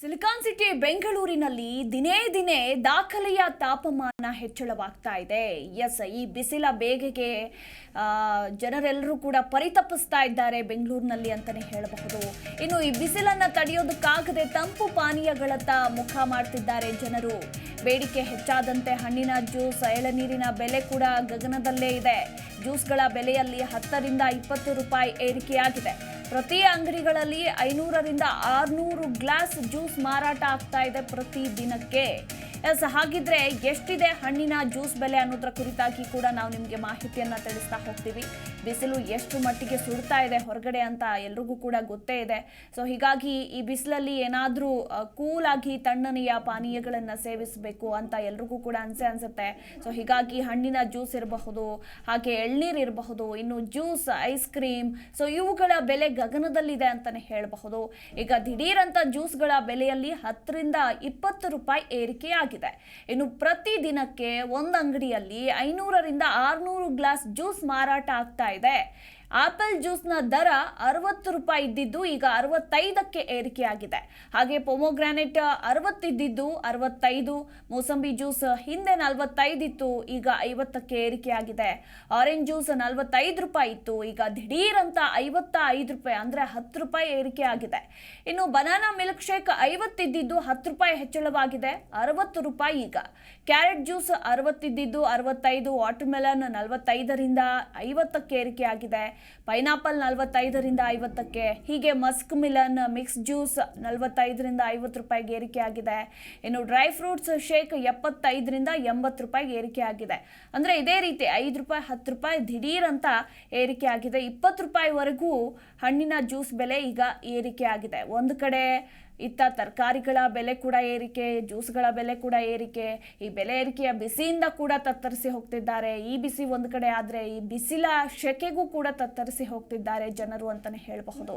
Silicon city, ಬೆಂಗಳೂರಿನಲ್ಲಿ ದಿನೇ ದಿನೇ ದಾಖಲೆಯ ತಾಪಮಾನ ಹೆಚ್ಚಳವಾಗ್ತಾ ಇದೆ. ಎಸ್, ಈ ಬಿಸಿಲ ಬೇಗೆಗೆ ಜನರೆಲ್ಲರೂ ಕೂಡ ಪರಿತಪಿಸ್ತಾ ಇದ್ದಾರೆ ಬೆಂಗಳೂರಿನಲ್ಲಿ ಅಂತಲೇ ಹೇಳಬಹುದು. ಇನ್ನು ಈ ಬಿಸಿಲನ್ನು ತಡೆಯೋದಕ್ಕಾಗದೆ ತಂಪು ಪಾನೀಯಗಳತ್ತ ಮುಖ ಮಾಡ್ತಿದ್ದಾರೆ ಜನರು. ಬೇಡಿಕೆ ಹೆಚ್ಚಾದಂತೆ ಹಣ್ಣಿನ ಜ್ಯೂಸ್ ಎಳನೀರಿನ ಬೆಲೆ ಕೂಡ ಗಗನದಲ್ಲೇ ಇದೆ. ಜ್ಯೂಸ್ಗಳ ಬೆಲೆಯಲ್ಲಿ ಹತ್ತರಿಂದ ಇಪ್ಪತ್ತು ರೂಪಾಯಿ ಏರಿಕೆಯಾಗಿದೆ. ಪ್ರತಿ ಅಂಗಡಿಗಳಲ್ಲಿ ಐನೂರರಿಂದ ಆರ್ನೂರು ಗ್ಲಾಸ್ ಜ್ಯೂಸ್ ಮಾರಾಟ ಆಗ್ತಾ ಇದೆ ಪ್ರತಿ ದಿನಕ್ಕೆ. ಎಸ್, ಹಾಗಿದ್ರೆ ಎಷ್ಟಿದೆ ಹಣ್ಣಿನ ಜ್ಯೂಸ್ ಬೆಲೆ ಅನ್ನೋದ್ರ ಕುರಿತಾಗಿ ಕೂಡ ನಾವು ನಿಮಗೆ ಮಾಹಿತಿಯನ್ನ ತಿಳಿಸ್ತಾ ಹೋಗ್ತೀವಿ. ಬಿಸಿಲು ಎಷ್ಟು ಮಟ್ಟಿಗೆ ಸುಡ್ತಾ ಇದೆ ಹೊರಗಡೆ ಅಂತ ಎಲ್ರಿಗೂ ಕೂಡ ಗೊತ್ತೇ ಇದೆ. ಸೊ ಹೀಗಾಗಿ ಈ ಬಿಸಿಲಲ್ಲಿ ಏನಾದರೂ ಕೂಲ್ ಆಗಿ ತಣ್ಣನೆಯ ಪಾನೀಯಗಳನ್ನು ಸೇವಿಸಬೇಕು ಅಂತ ಎಲ್ರಿಗೂ ಕೂಡ ಅನಿಸೆ ಅನಿಸುತ್ತೆ. ಸೊ ಹೀಗಾಗಿ ಹಣ್ಣಿನ ಜ್ಯೂಸ್ ಇರಬಹುದು, ಹಾಗೆ ಎಳ್ನೀರು ಇರಬಹುದು, ಇನ್ನು ಜ್ಯೂಸ್, ಐಸ್ ಕ್ರೀಮ್ ಸೊ ಇವುಗಳ ಬೆಲೆ ಗಗನದಲ್ಲಿದೆ ಅಂತಲೇ ಹೇಳಬಹುದು. ಈಗ ದಿಢೀರಂಥ ಅಂತ ಜ್ಯೂಸ್ಗಳ ಬೆಲೆಯಲ್ಲಿ ಹತ್ತರಿಂದ ಇಪ್ಪತ್ತು ರೂಪಾಯಿ ಏರಿಕೆಯಾಗಿದೆ. ಇನ್ನು ಪ್ರತಿ ದಿನಕ್ಕೆ ಒಂದು ಅಂಗಡಿಯಲ್ಲಿ ಐನೂರರಿಂದ ಆರುನೂರು ಗ್ಲಾಸ್ ಜ್ಯೂಸ್ ಮಾರಾಟ ಆಗ್ತಾ ಇದೆ ಆಪಲ್ ಜ್ಯೂಸ್ನ ದರ ಅರವತ್ತು ರೂಪಾಯಿ ಇದ್ದಿದ್ದು ಈಗ ಅರವತ್ತೈದಕ್ಕೆ ಏರಿಕೆಯಾಗಿದೆ. ಹಾಗೆ ಪೊಮೊಗ್ರಾನೆಟ್ ಅರವತ್ತಿದ್ದಿದ್ದು ಅರವತ್ತೈದು, ಮೂಸಂಬಿ ಜ್ಯೂಸ್ ಹಿಂದೆ ನಲವತ್ತೈದಿತ್ತು ಈಗ ಐವತ್ತಕ್ಕೆ ಏರಿಕೆಯಾಗಿದೆ. ಆರೆಂಜ್ ಜ್ಯೂಸ್ ನಲವತ್ತೈದು ರೂಪಾಯಿ ಇತ್ತು, ಈಗ ದಿಢೀರ್ ಅಂತ ಐವತ್ತ ಐದು ರೂಪಾಯಿ ಅಂದ್ರೆ ಹತ್ತು ರೂಪಾಯಿ ಏರಿಕೆ ಆಗಿದೆ ಇನ್ನು ಬನಾನಾ ಮಿಲ್ಕ್ ಶೇಕ್ ಐವತ್ತಿದ್ದಿದ್ದು ಹತ್ತು ರೂಪಾಯಿ ಹೆಚ್ಚಳವಾಗಿದೆ, ಅರವತ್ತು ರೂಪಾಯಿ ಈಗ. ಕ್ಯಾರೆಟ್ ಜ್ಯೂಸ್ ಅರವತ್ತಿದ್ದಿದ್ದು ಅರವತ್ತೈದು ವಾಟರ್ ಮೆಲನ್ ನಲವತ್ತೈದರಿಂದ ಐವತ್ತಕ್ಕೆ ಏರಿಕೆಯಾಗಿದೆ. ಪೈನಾಪಲ್ ನಲವತ್ತೈದರಿಂದ ಐವತ್ತಕ್ಕೆ, ಹೀಗೆ ಮಸ್ಕ್ ಮಿಲನ್ ಮಿಕ್ಸ್ ಜ್ಯೂಸ್ ನಲವತ್ತೈದರಿಂದ ಐವತ್ತು ರೂಪಾಯಿಗೆ ಏರಿಕೆ ಆಗಿದೆ. ಇನ್ನು ಡ್ರೈ ಫ್ರೂಟ್ಸ್ ಶೇಕ್ ಎಪ್ಪತ್ತೈದರಿಂದ ಎಂಬತ್ತು ರೂಪಾಯಿಗೆ ಏರಿಕೆ ಆಗಿದೆ. ಅಂದರೆ ಇದೇ ರೀತಿ ಐದು ರೂಪಾಯಿ, ಹತ್ತು ರೂಪಾಯಿ ದಿಢೀರ್ ಅಂತ ಏರಿಕೆ ಆಗಿದೆ. ಇಪ್ಪತ್ತು ರೂಪಾಯಿವರೆಗೂ ಹಣ್ಣಿನ ಜ್ಯೂಸ್ ಬೆಲೆ ಈಗ ಏರಿಕೆ ಆಗಿದೆ. ಒಂದು ಕಡೆ ಇತ್ತ ತರಕಾರಿಗಳ ಬೆಲೆ ಕೂಡ ಏರಿಕೆ, ಜ್ಯೂಸ್ಗಳ ಬೆಲೆ ಕೂಡ ಏರಿಕೆ. ಈ ಬೆಲೆ ಏರಿಕೆಯ ಬಿಸಿಯಿಂದ ಕೂಡ ತತ್ತರಿಸಿ ಹೋಗ್ತಿದ್ದಾರೆ. ಈ ಬಿಸಿ ಒಂದು ಕಡೆ ಆದರೆ ಈ ಬಿಸಿಲ ಶೆಕೆಗೂ ಕೂಡ ತತ್ತರಿಸಿ ಹೋಗ್ತಿದ್ದಾರೆ ಜನರು ಅಂತಾನೆ ಹೇಳಬಹುದು.